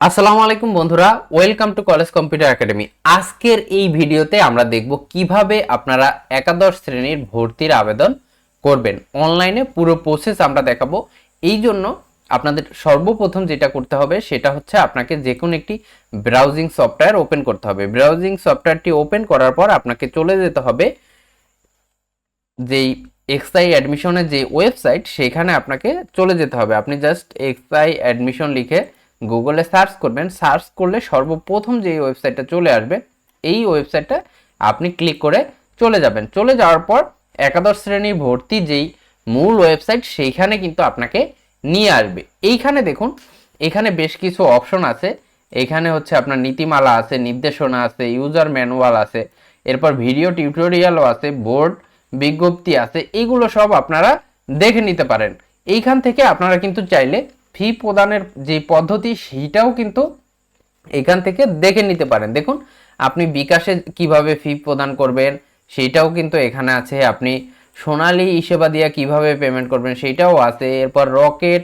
আসসালামু আলাইকুম বন্ধুরা welcome to college computer academy আজকের এই ভিডিওতে আমরা দেখব কীভাবে আপনারা একাদশ শ্রেণির ভর্তির আবেদন করবেন। অনলাইনে পুরো প্রসেস আমরা দেখাবো। এই জন্য আপনাদের সর্বপ্রথম যেটা করতে হবে, সেটা হচ্ছে আপনাকে যে কোনো একটি ব্রাউজিং সফটওয়্যার ওপেন করতে হবে। ব্রাউজিং সফটওয়্যারটি ওপেন করার পর আপনাকে চলে যেতে হবে যেই এক্সআই অ্যাডমিশনের যে ওয়েবসাইট সেখানে আপনাকে চলে যেতে হবে। আপনি জাস্ট এক্সআই অ্যাডমিশন লিখে গুগলে সার্চ করবেন সার্চ করলে সর্বপ্রথম যে ওয়েবসাইটটা চলে আসবে, এই ওয়েবসাইটটা আপনি ক্লিক করে চলে যাবেন। চলে যাওয়ার পর একাদশ শ্রেণি ভর্তি যেই মূল ওয়েবসাইট সেইখানে কিন্তু আপনাকে নিয়ে আসবে। এইখানে দেখুন, এখানে বেশ কিছু অপশন আছে। এখানে হচ্ছে আপনার নীতিমালা আছে, নির্দেশনা আছে ইউজার ম্যানুয়াল আছে, এরপর ভিডিও টিউটোরিয়ালও আছে বোর্ড বিজ্ঞপ্তি আছে, এগুলো সব আপনারা দেখে নিতে পারেন। এইখান থেকে আপনারা কিন্তু চাইলে ফি প্রদানের যে পদ্ধতি, সেইটাও কিন্তু এখান থেকে দেখে নিতে পারেন। দেখুন, আপনি বিকাশে কীভাবে ফি প্রদান করবেন, সেইটাও কিন্তু এখানে আছে। আপনি সোনালী সেবা দিয়ে কীভাবে পেমেন্ট করবেন, সেইটাও আছে। এরপর রকেট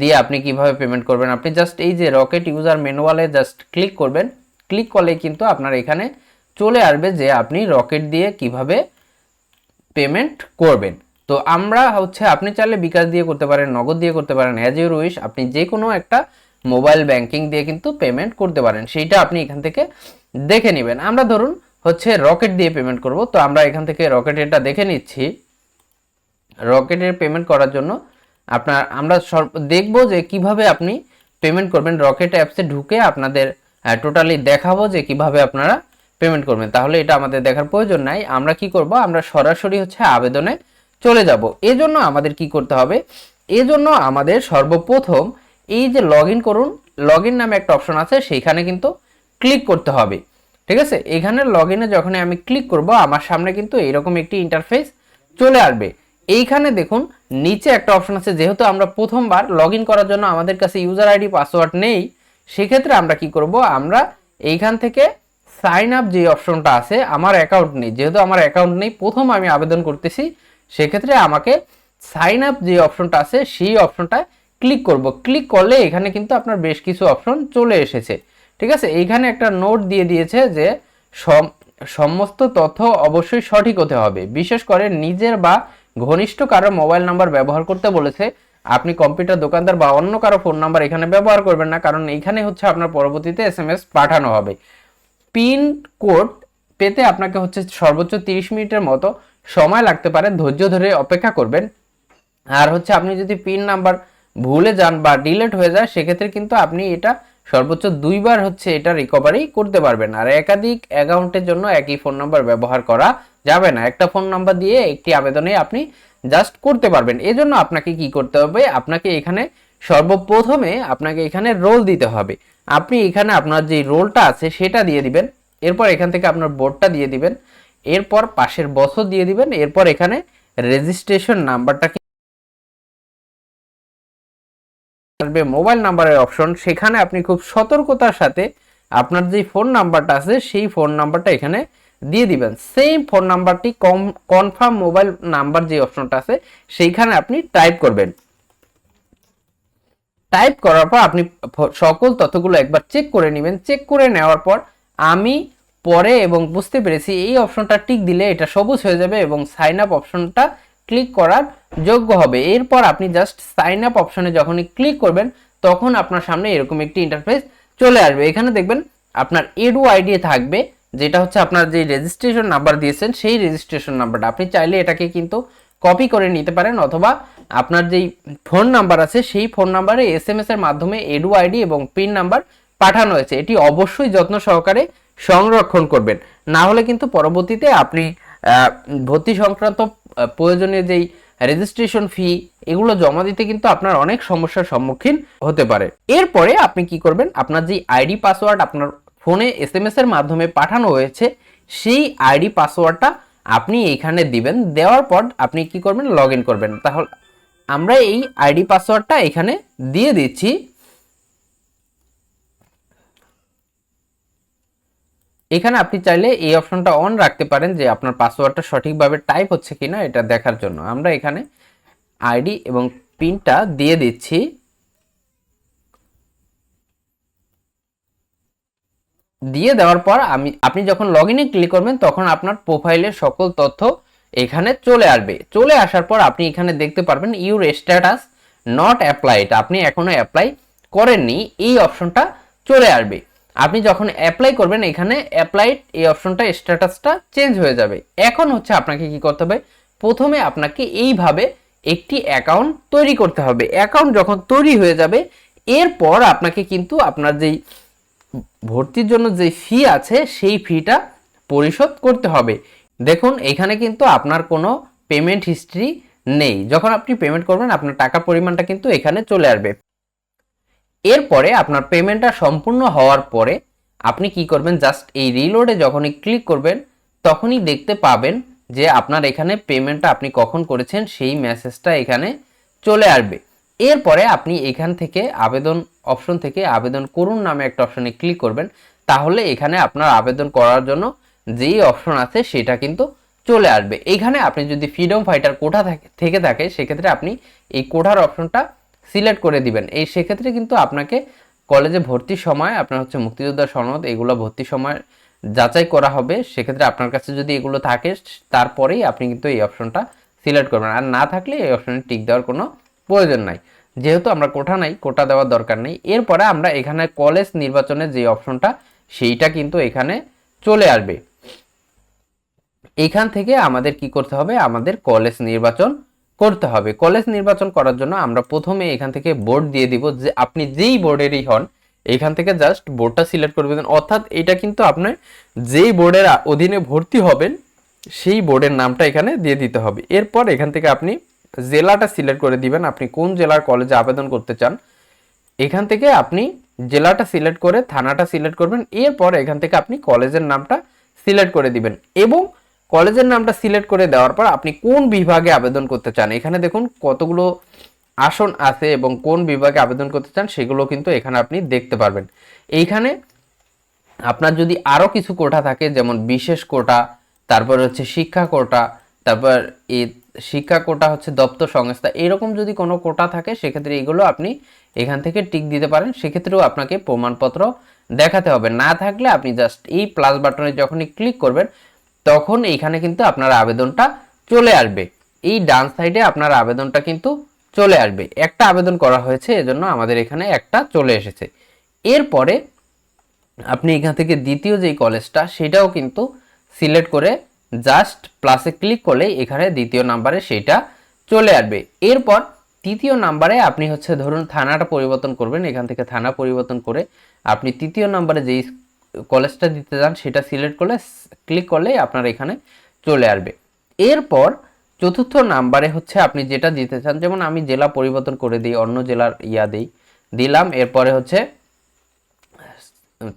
দিয়ে আপনি কীভাবে পেমেন্ট করবেন, আপনি জাস্ট এই যে রকেট ইউজার ম্যানুয়ালে জাস্ট ক্লিক করবেন। ক্লিক করলে কিন্তু আপনার এখানে চলে আসবে যে আপনি রকেট দিয়ে কীভাবে পেমেন্ট করবেন। তো আমরা হচ্ছে, আপনি চাইলে বিকাশ দিয়ে করতে পারেন, নগদ দিয়ে করতে পারেন অ্যাজ ইউর উইশ আপনি যে কোনো একটা মোবাইল ব্যাংকিং দিয়ে কিন্তু পেমেন্ট করতে পারেন। সেইটা আপনি এখান থেকে দেখে নেবেন। আমরা ধরুন হচ্ছে রকেট দিয়ে পেমেন্ট করব। তো আমরা এখান থেকে রকেটেরটা দেখে নিচ্ছি। রকেটের পেমেন্ট করার জন্য আপনার, আমরা দেখব যে কীভাবে আপনি পেমেন্ট করবেন। রকেট অ্যাপসে ঢুকে আপনাদের টোটালি দেখাবো যে কীভাবে আপনারা পেমেন্ট করবেন। তাহলে এটা আমাদের দেখার প্রয়োজন নাই। আমরা কি করব? আমরা সরাসরি হচ্ছে আবেদনে চলে যাব। এজন্য আমাদের কি করতে হবে? এজন্য আমাদের সর্বপ্রথম এই যে লগ ইন করুন লগ ইন নামে একটা অপশন আছে, সেইখানে কিন্তু ক্লিক করতে হবে। ঠিক আছে? এখানে লগ ইনে যখন আমি ক্লিক করব, আমার সামনে কিন্তু এরকম একটি ইন্টারফেস চলে আসবে। এইখানে দেখুন, নিচে একটা অপশন আছে, যেহেতু আমরা প্রথমবার লগ করার জন্য আমাদের কাছে ইউজার আইডি পাসওয়ার্ড নেই, সেক্ষেত্রে আমরা কি করব? আমরা এইখান থেকে সাইন আপ যে অপশনটা আছে, আমার অ্যাকাউন্ট নেই। যেহেতু আমার অ্যাকাউন্ট নেই, প্রথম আমি আবেদন করতেছি সেক্ষেত্রে আমাকে সাইন আপ যে অপশনটা আছে, সেই অপশনটা ক্লিক করব। ক্লিক করলে এখানে কিন্তু আপনার বেশ কিছু অপশন চলে এসেছে। ঠিক আছে? এইখানে একটা নোট দিয়ে দিয়েছে যে সমস্ত তথ্য অবশ্যই সঠিক হতে হবে। বিশেষ করে নিজের বা ঘনিষ্ঠ কারও মোবাইল নাম্বার ব্যবহার করতে বলেছে, আপনি কম্পিউটার দোকানদার বা অন্য কারও ফোন নাম্বার এখানে ব্যবহার করবেন না, কারণ এইখানে হচ্ছে আপনার পরবর্তীতে এস পাঠানো হবে। পিন কোড পেতে আপনাকে হচ্ছে সর্বোচ্চ তিরিশ মিনিটের মতো সময় লাগতে পারে, ধৈর্য ধরে অপেক্ষা করবেন। আর হচ্ছে আপনি যদি পিন নাম্বার ভুলে যান বা ডিলেট হয়ে যায়, সেক্ষেত্রে কিন্তু আপনি এটা সর্বোচ্চ দুইবার হচ্ছে এটা রিকভারি করতে পারবেন। আর একাধিক অ্যাকাউন্টের জন্য একই ফোন নাম্বার ব্যবহার করা যাবে না। একটা ফোন নাম্বার দিয়ে একটি আবেদনে আপনি জাস্ট করতে পারবেন। এজন্য আপনাকে কি করতে হবে? আপনাকে এখানে সর্বপ্রথমে আপনাকে এখানে রোল দিতে হবে। আপনি এখানে আপনার যে রোলটা আছে, সেটা দিয়ে দিবেন। এরপর এখান থেকে আপনার বোর্ডটা দিয়ে দিবেন। এরপর পাশের বছর দিয়ে দিবেন, এরপর এখানে রেজিস্ট্রেশন নাম্বারটা আসবে মোবাইল নাম্বারের অপশন সেখানে আপনি খুব সতর্কতার সাথে আপনার যে ফোন নাম্বারটা আছে, সেই ফোন নাম্বারটা এখানে দিয়ে দিবেন। সেই ফোন নাম্বারটি কম কনফার্ম মোবাইল নাম্বার যে অপশনটা আছে, সেইখানে আপনি টাইপ করবেন। টাইপ করার পর আপনি সকল তথ্যগুলো একবার চেক করে নেবেন। চেক করে নেওয়ার পর আমি পরে এবং বুঝতে পেরেছি এই অপশনটা টিক দিলে এটা সবুজ হয়ে যাবে এবং সাইন আপ অপশনটা ক্লিক করার যোগ্য হবে। এরপর আপনি জাস্ট সাইন আপ অপশনে যখনই ক্লিক করবেন, তখন আপনার সামনে এরকম একটি ইন্টারফেস চলে আসবে। এখানে দেখবেন আপনার এডু আইডি থাকবে, যেটা হচ্ছে আপনার যে রেজিস্ট্রেশন নাম্বার দিয়েছেন, সেই রেজিস্ট্রেশন নাম্বারটা আপনি চাইলে এটাকে কিন্তু কপি করে নিতে পারেন অথবা আপনার যেই ফোন নাম্বার আছে, সেই ফোন নাম্বারে এস এম এস এর মাধ্যমে এডু আইডি এবং পিন নাম্বার পাঠানো হয়েছে। এটি অবশ্যই যত্ন সহকারে সংরক্ষণ করবেন। না হলে কিন্তু পরবর্তীতে আপনি ভর্তি সংক্রান্ত প্রয়োজনীয় যেই রেজিস্ট্রেশন ফি এগুলো জমা দিতে কিন্তু আপনার অনেক সমস্যার সম্মুখীন হতে পারে। এরপরে আপনি কি করবেন? আপনার যে আইডি পাসওয়ার্ড আপনার ফোনে এস এম এর মাধ্যমে পাঠানো হয়েছে, সেই আইডি পাসওয়ার্ডটা আপনি এইখানে দিবেন। দেওয়ার পর আপনি কি করবেন? লগ করবেন। তাহলে আমরা এই আইডি পাসওয়ার্ডটা এখানে দিয়ে দিচ্ছি। এখানে আপনি চাইলে এই অপশনটা অন রাখতে পারেন যে আপনার পাসওয়ার্ডটা সঠিকভাবে টাইপ হচ্ছে কিনা এটা দেখার জন্য। আমরা এখানে আইডি এবং পিনটা দিয়ে দিচ্ছি। দিয়ে দেওয়ার পর আমি, আপনি যখন লগ ইনে ক্লিক করবেন, তখন আপনার প্রোফাইলের সকল তথ্য এখানে চলে আসবে। চলে আসার পর আপনি এখানে দেখতে পারবেন ইউর স্ট্যাটাস নট অ্যাপ্লাইড আপনি এখনও অ্যাপ্লাই করেননি। এই অপশনটা চলে আসবে। আপনি যখন অ্যাপ্লাই করবেন এখানে অ্যাপ্লাইড এই অপশনটা স্ট্যাটাসটা চেঞ্জ হয়ে যাবে। এখন হচ্ছে আপনাকে কি করতে হবে? প্রথমে আপনাকে এইভাবে একটি অ্যাকাউন্ট তৈরি করতে হবে। অ্যাকাউন্ট যখন তৈরি হয়ে যাবে, এরপর আপনাকে কিন্তু আপনার যেই ভর্তির জন্য যে ফি আছে, সেই ফিটা পরিশোধ করতে হবে। দেখুন, এখানে কিন্তু আপনার কোনো পেমেন্ট হিস্ট্রি নেই। যখন আপনি পেমেন্ট করবেন, আপনার টাকার পরিমাণটা কিন্তু এখানে চলে আসবে। এরপরে আপনার পেমেন্টটা সম্পূর্ণ হওয়ার পরে আপনি কি করবেন? জাস্ট এই রিলোডে যখনই ক্লিক করবেন, তখনই দেখতে পাবেন যে আপনার এখানে পেমেন্টটা আপনি কখন করেছেন, সেই মেসেজটা এখানে চলে আসবে। এরপরে আপনি এখান থেকে আবেদন অপশন থেকে আবেদন করুন নামে একটা অপশনে ক্লিক করবেন। তাহলে এখানে আপনার আবেদন করার জন্য যেই অপশন আছে, সেটা কিন্তু চলে আসবে। এখানে আপনি যদি ফ্রিডম ফাইটার কোঠা থাকে- থেকে থাকে, সেক্ষেত্রে আপনি এই কোঠার অপশনটা সিলেক্ট করে দিবেন। এই সেক্ষেত্রে কিন্তু আপনাকে কলেজে ভর্তির সময় আপনার হচ্ছে মুক্তিযোদ্ধা সনদ, এগুলো ভর্তির সময় যাচাই করা হবে। সেক্ষেত্রে আপনার কাছে যদি এগুলো থাকে, তারপরেই আপনি কিন্তু এই অপশনটা সিলেক্ট করবেন। আর না থাকলে এই অপশনে টিক দেওয়ার কোনো প্রয়োজন নাই। যেহেতু আমরা কোঠা নাই, কোটা দেওয়ার দরকার নেই। এরপরে আমরা এখানে কলেজ নির্বাচনের যে অপশনটা, সেইটা কিন্তু এখানে চলে আসবে। এখান থেকে আমাদের কি করতে হবে? আমাদের কলেজ নির্বাচন করতে হবে। কলেজ নির্বাচন করার জন্য আমরা প্রথমে এখান থেকে বোর্ড দিয়ে দিব যে আপনি যেই বোর্ডেরই হন, এখান থেকে জাস্ট বোর্ডটা সিলেক্ট করে দেবেন। অর্থাৎ এটা কিন্তু আপনার যেই বোর্ডের অধীনে ভর্তি হবেন, সেই বোর্ডের নামটা এখানে দিয়ে দিতে হবে। এরপর এখান থেকে আপনি জেলাটা সিলেক্ট করে দিবেন। আপনি কোন জেলার কলেজে আবেদন করতে চান, এখান থেকে আপনি জেলাটা সিলেক্ট করে থানাটা সিলেক্ট করবেন। এরপর এখান থেকে আপনি কলেজের নামটা সিলেক্ট করে দিবেন এবং কলেজের নামটা সিলেক্ট করে দেওয়ার পর আপনি কোন বিভাগে আবেদন করতে চান? এখানে দেখুন কতগুলো আসন আছে এবং কোন বিভাগে আবেদন করতে চান সেগুলো কিন্তু এখানে আপনি দেখতে পারবেন। এইখানে আপনার যদি আরও কিছু কোটা থাকে, যেমন বিশেষ কোটা, তারপর হচ্ছে শিক্ষা কোটা, তারপর এই শিক্ষা কোটা হচ্ছে দপ্তর সংস্থা, এরকম যদি কোনো কোটা থাকে সেক্ষেত্রে এগুলো আপনি এখান থেকে টিক দিতে পারেন। সেক্ষেত্রেও আপনাকে প্রমাণপত্র দেখাতে হবে। না থাকলে আপনি জাস্ট এই প্লাস বাটনে যখনই ক্লিক করবেন তখন এইখানে কিন্তু আপনার আবেদনটা চলে আসবে। এই ডান সাইডে আপনার আবেদনটা কিন্তু চলে আসবে। একটা আবেদন করা হয়েছে, এজন্য আমাদের এখানে একটা চলে এসেছে। এরপরে আপনি এখান থেকে দ্বিতীয় যেই কলেজটা সেটাও কিন্তু সিলেক্ট করে জাস্ট প্লাসে ক্লিক করলে এখানে দ্বিতীয় নাম্বারে সেটা চলে আসবে। এরপর তৃতীয় নাম্বারে আপনি হচ্ছে ধরুন থানাটা পরিবর্তন করবেন। এখান থেকে থানা পরিবর্তন করে আপনি তৃতীয় নাম্বারে যেই কলেজটা দিতে চান সেটা সিলেক্ট করলে ক্লিক করলে আপনার এখানে চলে আসবে। এরপর চতুর্থ নাম্বারে হচ্ছে আপনি যেটা দিতে চান, যেমন আমি জেলা পরিবর্তন করে দিই, অন্য জেলার ইয়া দিই, দিলাম, এরপরে হচ্ছে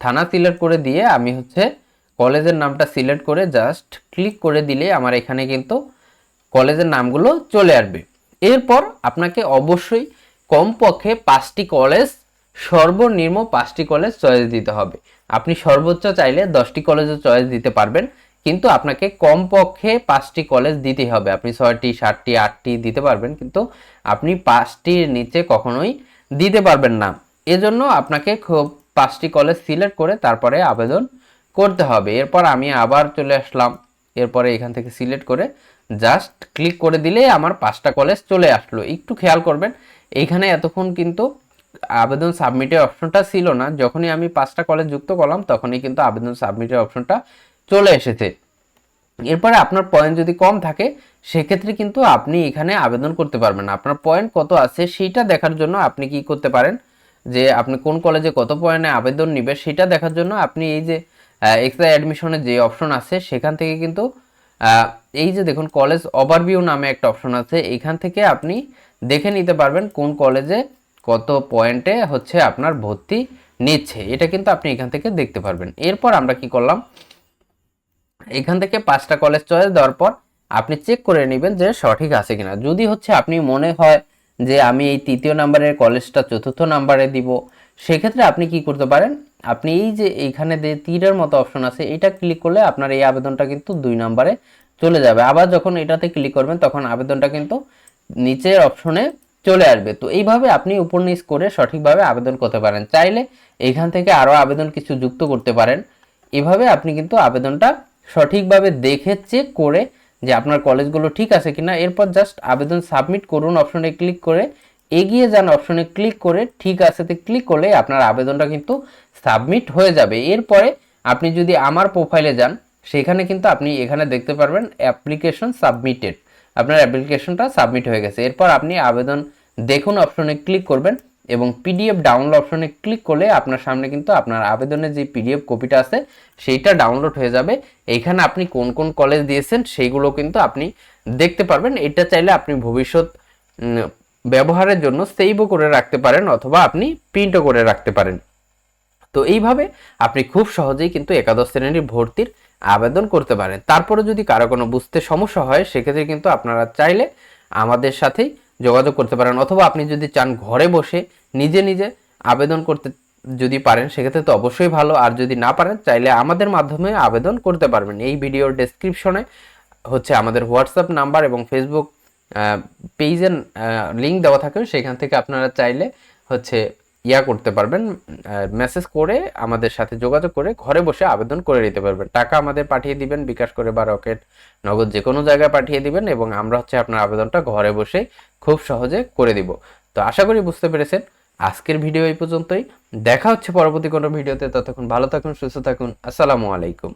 থানা সিলেক্ট করে দিয়ে আমি হচ্ছে কলেজের নামটা সিলেক্ট করে জাস্ট ক্লিক করে দিলে আমার এখানে কিন্তু কলেজের নামগুলো চলে আসবে। এরপর আপনাকে অবশ্যই কমপক্ষে পাঁচটি কলেজ সর্বনিম্ন পাঁচটি কলেজ চয়েস দিতে হবে। আপনি সর্বোচ্চ চাইলে দশটি কলেজও চয়েস দিতে পারবেন, কিন্তু আপনাকে কমপক্ষে পাঁচটি কলেজ দিতেই হবে। আপনি ছয়টি, সাতটি, আটটি দিতে পারবেন, কিন্তু আপনি পাঁচটির নিচে কখনোই দিতে পারবেন না। এজন্য আপনাকে খুব পাঁচটি কলেজ সিলেক্ট করে তারপরে আবেদন করতে হবে। এরপর আমি আবার চলে আসলাম। এরপরে এখান থেকে সিলেক্ট করে জাস্ট ক্লিক করে দিলে আমার পাঁচটা কলেজ চলে আসলো। একটু খেয়াল করবেন এইখানে এতক্ষণ কিন্তু আবেদন সাবমিটের অপশনটা ছিল না। যখনই আমি পাঁচটা কলেজ যুক্ত করলাম, তখনই কিন্তু আবেদন সাবমিটের অপশনটা চলে এসেছে। এরপরে আপনার পয়েন্ট যদি কম থাকে, সেক্ষেত্রে কিন্তু আপনি এখানে আবেদন করতে পারবেন আপনার পয়েন্ট কত আছে সেইটা দেখার জন্য আপনি কি করতে পারেন? যে আপনি কোন কলেজে কত পয়েন্টে আবেদন নিবে সেটা দেখার জন্য আপনি এই যে এক্সট্রা অ্যাডমিশনের যে অপশন আছে, সেখান থেকে কিন্তু এই যে দেখুন কলেজ ওভারভিউ নামে একটা অপশন আছে। এখান থেকে আপনি দেখে নিতে পারবেন কোন কলেজে কত পয়েন্টে হচ্ছে আপনার ভর্তি নিচ্ছে? এটা কিন্তু আপনি এখান থেকে দেখতে পারবেন। এরপর আমরা কি করলাম? এখান থেকে পাঁচটা কলেজ চয়েস দেওয়ার পর আপনি চেক করে নেবেন যে সঠিক আছে কিনা। যদি হচ্ছে আপনি মনে হয় যে আমি এই তৃতীয় নাম্বারের কলেজটা চতুর্থ নাম্বারে দিব, সেক্ষেত্রে আপনি কি করতে পারেন? আপনি এই যে এইখানে যে তীরের মতো অপশন আছে, এটা ক্লিক করলে আপনার এই আবেদনটা কিন্তু দুই নাম্বারে চলে যাবে। আবার যখন এটাতে ক্লিক করবেন, তখন আবেদনটা কিন্তু নিচের অপশনে চলে আসবে। তো এইভাবে আপনি উপর নিচ করে সঠিকভাবে আবেদন করতে পারেন। চাইলে এখান থেকে আরও আবেদন কিছু যুক্ত করতে পারেন। এভাবে আপনি কিন্তু আবেদনটা সঠিকভাবে দেখে চেক করে যে আপনার কলেজগুলো ঠিক আছে কিনা। এরপর জাস্ট আবেদন সাবমিট করুন অপশনে ক্লিক করে। এগিয়ে যান অপশনে ক্লিক করে। ঠিক আছেতে ক্লিক করলে আপনার আবেদনটা কিন্তু সাবমিট হয়ে যাবে। এরপরে আপনি যদি আমার প্রোফাইলে যান, সেখানে কিন্তু আপনি এখানে দেখতে পারবেন অ্যাপ্লিকেশন সাবমিটেড আপনার অ্যাপ্লিকেশনটা সাবমিট হয়ে গেছে। এরপর আপনি আবেদন দেখুন অপশনে ক্লিক করবেন এবং পিডিএফ ডাউনলোড অপশনে ক্লিক করলে আপনার সামনে কিন্তু আপনার আবেদনের যে পিডিএফ কপিটা আছে, সেইটা ডাউনলোড হয়ে যাবে। এইখানে আপনি কোন কোন কলেজ দিয়েছেন সেইগুলো কিন্তু আপনি দেখতে পারবেন। এটা চাইলে আপনি ভবিষ্যৎ ব্যবহারের জন্য সেভও করে রাখতে পারেন অথবা আপনি প্রিন্টও করে রাখতে পারেন। তো এইভাবে আপনি খুব সহজেই কিন্তু একাদশ শ্রেণির ভর্তির আবেদন করতে পারেন। তারপরে যদি কারও কোনো বুঝতে সমস্যা হয়, সেক্ষেত্রে কিন্তু আপনারা চাইলে আমাদের সাথেই যোগাযোগ করতে পারেন। অথবা আপনি যদি চান ঘরে বসে নিজে নিজে আবেদন করতে যদি পারেন, সেক্ষেত্রে তো অবশ্যই ভালো। আর যদি না পারেন, চাইলে আমাদের মাধ্যমে আবেদন করতে পারবেন। এই ভিডিওর ডেসক্রিপশনে হচ্ছে আমাদের হোয়াটসঅ্যাপ নাম্বার এবং ফেসবুক পেজের লিঙ্ক দেওয়া থাকে। সেখান থেকে আপনারা চাইলে হচ্ছে ইয়া করতে পারবেন মেসেজ করে আমাদের সাথে যোগাযোগ করে ঘরে বসে আবেদন করে নিতে পারবেন। টাকা আমাদের পাঠিয়ে দিবেন, বিকাশ করে বা রকেট, নগদ যে কোনো জায়গায় পাঠিয়ে দিবেন এবং আমরা হচ্ছে আপনার আবেদনটা ঘরে বসে খুব সহজে করে দিব। তো আশা করি বুঝতে পেরেছেন। আজকের ভিডিও এই পর্যন্তই। দেখা হচ্ছে পরবর্তী কোনো ভিডিওতে। ততক্ষণ ভালো থাকুন, সুস্থ থাকুন। আসসালামু আলাইকুম।